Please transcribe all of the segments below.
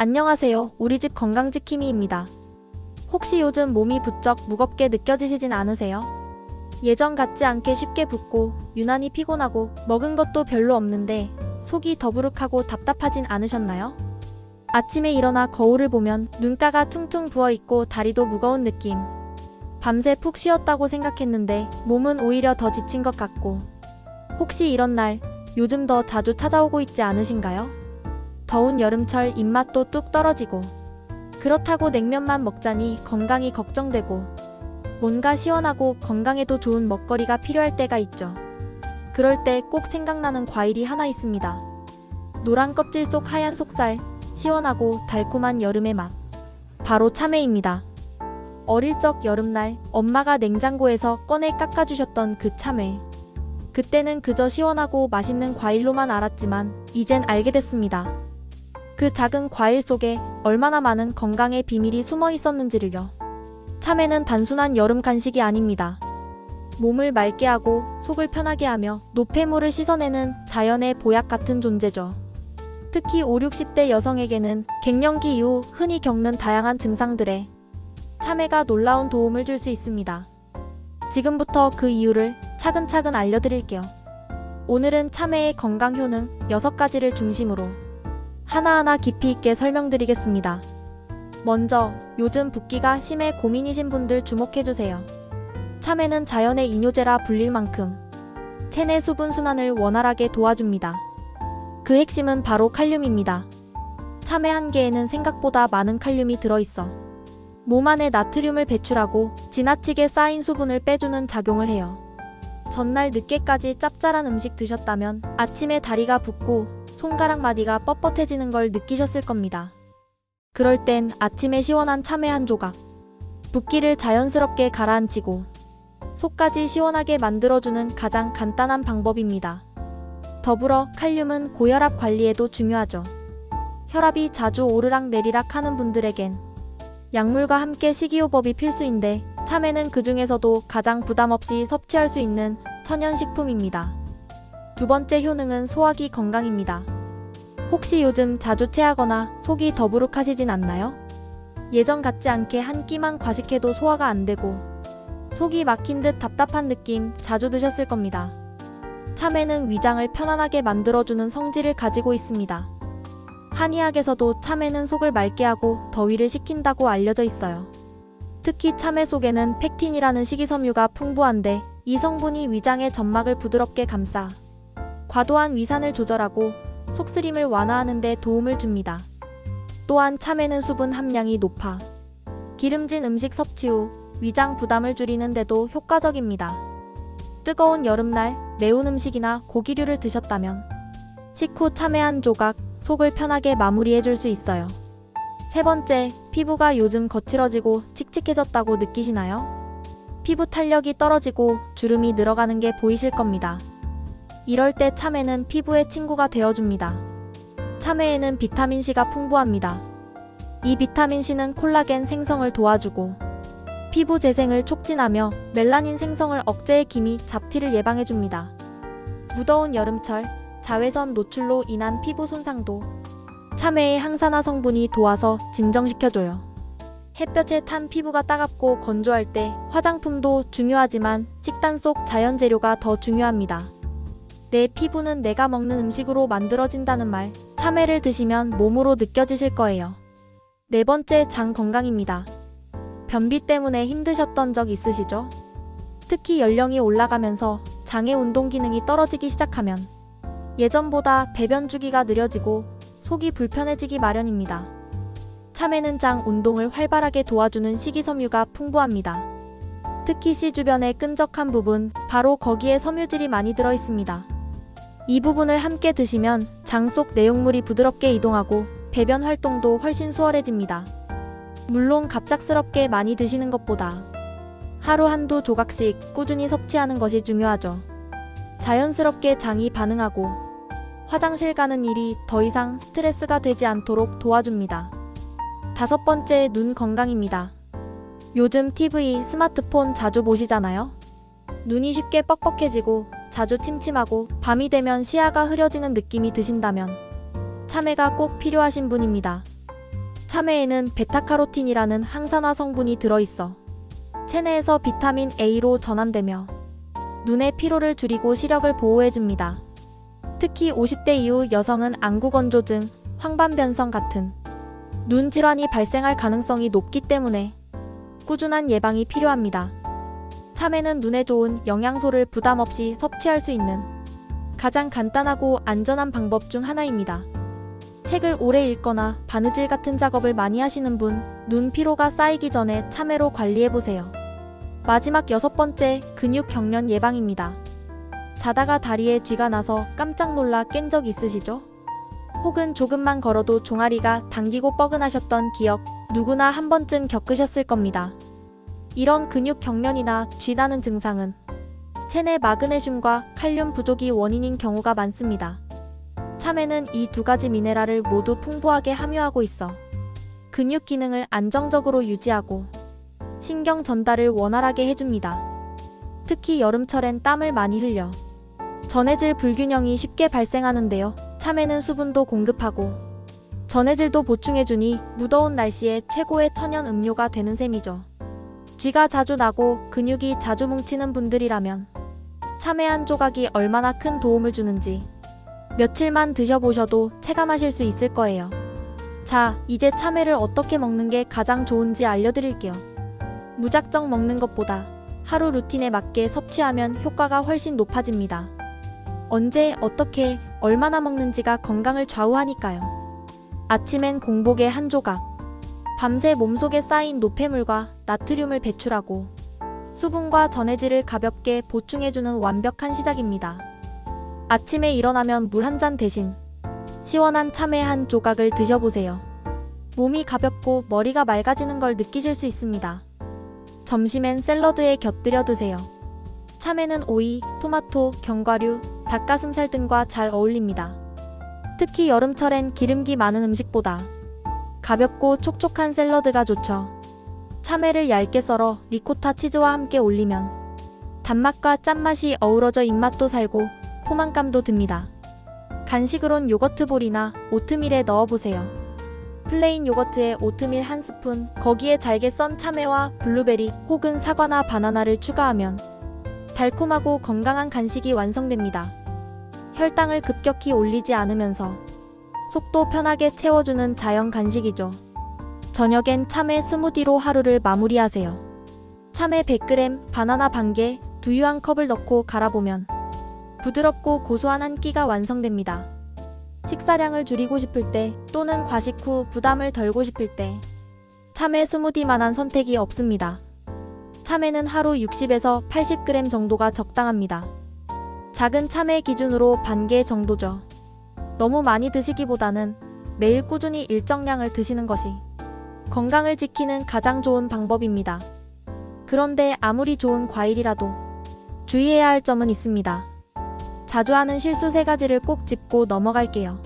안녕하세요. 우리 집 건강지킴이입니다. 혹시 요즘 몸이 부쩍 무겁게 느껴지시진 않으세요? 예전 같지 않게 쉽게 붓고 유난히 피곤하고 먹은 것도 별로 없는데 속이 더부룩하고 답답하진 않으셨나요? 아침에 일어나 거울을 보면 눈가가 퉁퉁 부어 있고 다리도 무거운 느낌. 밤새 푹 쉬었다고 생각했는데 몸은 오히려 더 지친 것 같고. 혹시 이런 날 요즘 더 자주 찾아오고 있지 않으신가요? 더운 여름철 입맛도 뚝 떨어지고. 그렇다고 냉면만 먹자니 건강이 걱정되고. 뭔가 시원하고 건강에도 좋은 먹거리가 필요할 때가 있죠. 그럴 때 꼭 생각나는 과일이 하나 있습니다. 노란 껍질 속 하얀 속살, 시원하고 달콤한 여름의 맛. 바로 참외입니다. 어릴 적 여름날 엄마가 냉장고에서 꺼내 깎아주셨던 그 참외. 그때는 그저 시원하고 맛있는 과일로만 알았지만 이젠 알게 됐습니다. 그 작은 과일 속에 얼마나 많은 건강의 비밀이 숨어 있었는지를요. 참외는 단순한 여름 간식이 아닙니다. 몸을 맑게 하고 속을 편하게 하며 노폐물을 씻어내는 자연의 보약 같은 존재죠. 특히 5, 60대 여성에게는 갱년기 이후 흔히 겪는 다양한 증상들에 참외가 놀라운 도움을 줄 수 있습니다. 지금부터 그 이유를 차근차근 알려드릴게요. 오늘은 참외의 건강 효능 6가지를 중심으로 하나하나 깊이 있게 설명드리겠습니다. 먼저 요즘 붓기가 심해 고민이신 분들 주목해주세요. 참외는 자연의 이뇨제라 불릴 만큼 체내 수분 순환을 원활하게 도와줍니다. 그 핵심은 바로 칼륨입니다. 참외 한 개에는 생각보다 많은 칼륨이 들어있어 몸 안에 나트륨을 배출하고 지나치게 쌓인 수분을 빼주는 작용을 해요. 전날 늦게까지 짭짤한 음식 드셨다면 아침에 다리가 붓고 손가락 마디가 뻣뻣해지는 걸 느끼셨을 겁니다. 그럴 땐 아침에 시원한 참외 한 조각, 붓기를 자연스럽게 가라앉히고 속까지 시원하게 만들어주는 가장 간단한 방법입니다. 더불어 칼륨은 고혈압 관리에도 중요하죠. 혈압이 자주 오르락 내리락 하는 분들에겐 약물과 함께 식이요법이 필수인데 참외는 그 중에서도 가장 부담 없이 섭취할 수 있는 천연식품입니다. 두 번째 효능은 소화기 건강입니다. 혹시 요즘 자주 체하거나 속이 더부룩하시진 않나요? 예전 같지 않게 한 끼만 과식해도 소화가 안 되고 속이 막힌 듯 답답한 느낌 자주 드셨을 겁니다. 참외는 위장을 편안하게 만들어주는 성질을 가지고 있습니다. 한의학에서도 참외는 속을 맑게 하고 더위를 식힌다고 알려져 있어요. 특히 참외 속에는 팩틴이라는 식이섬유가 풍부한데 이 성분이 위장의 점막을 부드럽게 감싸 과도한 위산을 조절하고 속쓰림을 완화하는 데 도움을 줍니다. 또한 참외는 수분 함량이 높아 기름진 음식 섭취 후 위장 부담을 줄이는 데도 효과적입니다. 뜨거운 여름날 매운 음식이나 고기류를 드셨다면 식후 참외 한 조각 속을 편하게 마무리해 줄 수 있어요. 세 번째, 피부가 요즘 거칠어지고 칙칙해졌다고 느끼시나요? 피부 탄력이 떨어지고 주름이 늘어가는 게 보이실 겁니다. 이럴 때 참외는 피부의 친구가 되어줍니다. 참외에는 비타민C가 풍부합니다. 이 비타민C는 콜라겐 생성을 도와주고 피부 재생을 촉진하며 멜라닌 생성을 억제해 기미, 잡티를 예방해줍니다. 무더운 여름철, 자외선 노출로 인한 피부 손상도 참외의 항산화 성분이 도와서 진정시켜줘요. 햇볕에 탄 피부가 따갑고 건조할 때 화장품도 중요하지만 식단 속 자연 재료가 더 중요합니다. 내 피부는 내가 먹는 음식으로 만들어진다는 말, 참외를 드시면 몸으로 느껴지실 거예요. 네 번째 장 건강입니다. 변비 때문에 힘드셨던 적 있으시죠? 특히 연령이 올라가면서 장의 운동 기능이 떨어지기 시작하면 예전보다 배변 주기가 느려지고 속이 불편해지기 마련입니다. 참외는 장 운동을 활발하게 도와주는 식이섬유가 풍부합니다. 특히 씨 주변의 끈적한 부분, 바로 거기에 섬유질이 많이 들어 있습니다. 이 부분을 함께 드시면 장 속 내용물이 부드럽게 이동하고 배변 활동도 훨씬 수월해집니다. 물론 갑작스럽게 많이 드시는 것보다 하루 한두 조각씩 꾸준히 섭취하는 것이 중요하죠. 자연스럽게 장이 반응하고 화장실 가는 일이 더 이상 스트레스가 되지 않도록 도와줍니다. 다섯 번째, 눈 건강입니다. 요즘 TV, 스마트폰 자주 보시잖아요? 눈이 쉽게 뻑뻑해지고 자주 침침하고 밤이 되면 시야가 흐려지는 느낌이 드신다면 참외가 꼭 필요하신 분입니다. 참외에는 베타카로틴이라는 항산화 성분이 들어있어 체내에서 비타민 A로 전환되며 눈의 피로를 줄이고 시력을 보호해줍니다. 특히 50대 이후 여성은 안구건조증, 황반변성 같은 눈 질환이 발생할 가능성이 높기 때문에 꾸준한 예방이 필요합니다. 참외는 눈에 좋은 영양소를 부담 없이 섭취할 수 있는 가장 간단하고 안전한 방법 중 하나입니다. 책을 오래 읽거나 바느질 같은 작업을 많이 하시는 분, 눈 피로가 쌓이기 전에 참외로 관리해보세요. 마지막 여섯 번째, 근육 경련 예방입니다. 자다가 다리에 쥐가 나서 깜짝 놀라 깬 적 있으시죠? 혹은 조금만 걸어도 종아리가 당기고 뻐근하셨던 기억, 누구나 한 번쯤 겪으셨을 겁니다. 이런 근육 경련이나 쥐나는 증상은 체내 마그네슘과 칼륨 부족이 원인인 경우가 많습니다. 참외는 이 두 가지 미네랄을 모두 풍부하게 함유하고 있어 근육 기능을 안정적으로 유지하고 신경 전달을 원활하게 해줍니다. 특히 여름철엔 땀을 많이 흘려 전해질 불균형이 쉽게 발생하는데요. 참외는 수분도 공급하고 전해질도 보충해주니 무더운 날씨에 최고의 천연 음료가 되는 셈이죠. 쥐가 자주 나고 근육이 자주 뭉치는 분들이라면 참외 한 조각이 얼마나 큰 도움을 주는지 며칠만 드셔보셔도 체감하실 수 있을 거예요. 자, 이제 참외를 어떻게 먹는 게 가장 좋은지 알려드릴게요. 무작정 먹는 것보다 하루 루틴에 맞게 섭취하면 효과가 훨씬 높아집니다. 언제, 어떻게, 얼마나 먹는지가 건강을 좌우하니까요. 아침엔 공복에 한 조각, 밤새 몸속에 쌓인 노폐물과 나트륨을 배출하고 수분과 전해질을 가볍게 보충해주는 완벽한 시작입니다. 아침에 일어나면 물 한 잔 대신 시원한 참외 한 조각을 드셔보세요. 몸이 가볍고 머리가 맑아지는 걸 느끼실 수 있습니다. 점심엔 샐러드에 곁들여 드세요. 참외는 오이, 토마토, 견과류, 닭가슴살 등과 잘 어울립니다. 특히 여름철엔 기름기 많은 음식보다 가볍고 촉촉한 샐러드가 좋죠. 참외를 얇게 썰어 리코타 치즈와 함께 올리면 단맛과 짠맛이 어우러져 입맛도 살고 포만감도 듭니다. 간식으론 요거트 볼이나 오트밀에 넣어보세요. 플레인 요거트에 오트밀 한 스푼, 거기에 잘게 썬 참외와 블루베리 혹은 사과나 바나나를 추가하면 달콤하고 건강한 간식이 완성됩니다. 혈당을 급격히 올리지 않으면서 속도 편하게 채워주는 자연 간식이죠. 저녁엔 참외 스무디로 하루를 마무리하세요. 참외 100g, 바나나 반개, 두유 한 컵을 넣고 갈아보면 부드럽고 고소한 한 끼가 완성됩니다. 식사량을 줄이고 싶을 때 또는 과식 후 부담을 덜고 싶을 때 참외 스무디만한 선택이 없습니다. 참외는 하루 60에서 80g 정도가 적당합니다. 작은 참외 기준으로 반 개 정도죠. 너무 많이 드시기보다는 매일 꾸준히 일정량을 드시는 것이 건강을 지키는 가장 좋은 방법입니다. 그런데 아무리 좋은 과일이라도 주의해야 할 점은 있습니다. 자주 하는 실수 세 가지를 꼭 짚고 넘어갈게요.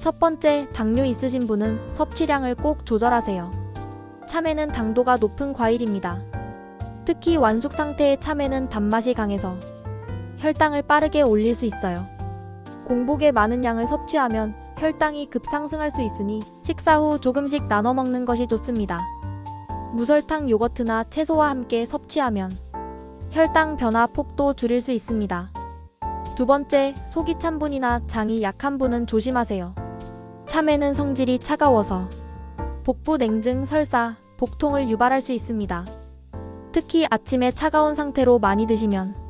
첫 번째, 당뇨 있으신 분은 섭취량을 꼭 조절하세요. 참외는 당도가 높은 과일입니다. 특히 완숙 상태의 참외는 단맛이 강해서 혈당을 빠르게 올릴 수 있어요. 공복에 많은 양을 섭취하면 혈당이 급상승할 수 있으니 식사 후 조금씩 나눠 먹는 것이 좋습니다. 무설탕 요거트나 채소와 함께 섭취하면 혈당 변화 폭도 줄일 수 있습니다. 두 번째, 속이 찬 분이나 장이 약한 분은 조심하세요. 참외는 성질이 차가워서 복부 냉증, 설사, 복통을 유발할 수 있습니다. 특히 아침에 차가운 상태로 많이 드시면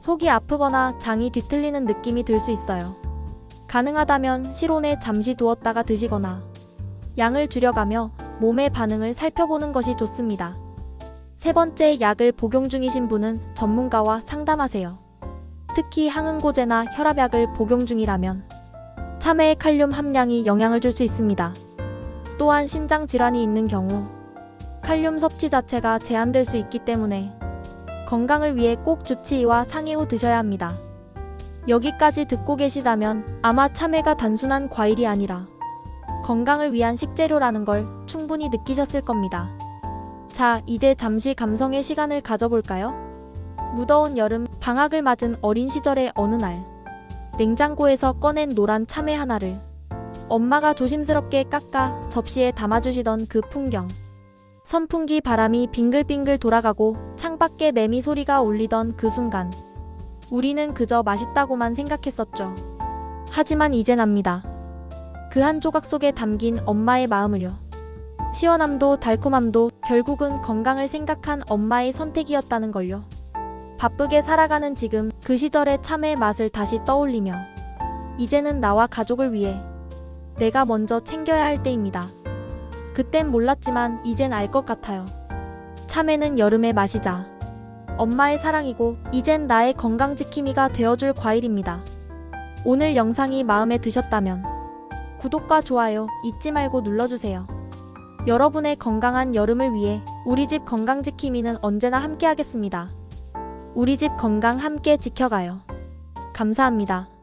속이 아프거나 장이 뒤틀리는 느낌이 들 수 있어요. 가능하다면 실온에 잠시 두었다가 드시거나 양을 줄여가며 몸의 반응을 살펴보는 것이 좋습니다. 세 번째, 약을 복용 중이신 분은 전문가와 상담하세요. 특히 항응고제나 혈압약을 복용 중이라면 참외의 칼륨 함량이 영향을 줄 수 있습니다. 또한 신장 질환이 있는 경우 칼륨 섭취 자체가 제한될 수 있기 때문에 건강을 위해 꼭 주치의와 상의 후 드셔야 합니다. 여기까지 듣고 계시다면 아마 참외가 단순한 과일이 아니라 건강을 위한 식재료라는 걸 충분히 느끼셨을 겁니다. 자, 이제 잠시 감성의 시간을 가져볼까요? 무더운 여름 방학을 맞은 어린 시절의 어느 날 냉장고에서 꺼낸 노란 참외 하나를 엄마가 조심스럽게 깎아 접시에 담아주시던 그 풍경. 선풍기 바람이 빙글빙글 돌아가고 창밖에 매미 소리가 울리던 그 순간. 우리는 그저 맛있다고만 생각했었죠. 하지만 이젠 압니다. 그 한 조각 속에 담긴 엄마의 마음을요. 시원함도 달콤함도 결국은 건강을 생각한 엄마의 선택이었다는 걸요. 바쁘게 살아가는 지금 그 시절의 참외의 맛을 다시 떠올리며 이제는 나와 가족을 위해 내가 먼저 챙겨야 할 때입니다. 그땐 몰랐지만 이젠 알 것 같아요. 참외는 여름의 맛이자 엄마의 사랑이고 이젠 나의 건강 지킴이가 되어줄 과일입니다. 오늘 영상이 마음에 드셨다면 구독과 좋아요 잊지 말고 눌러주세요. 여러분의 건강한 여름을 위해 우리 집 건강 지킴이는 언제나 함께 하겠습니다. 우리 집 건강 함께 지켜가요. 감사합니다.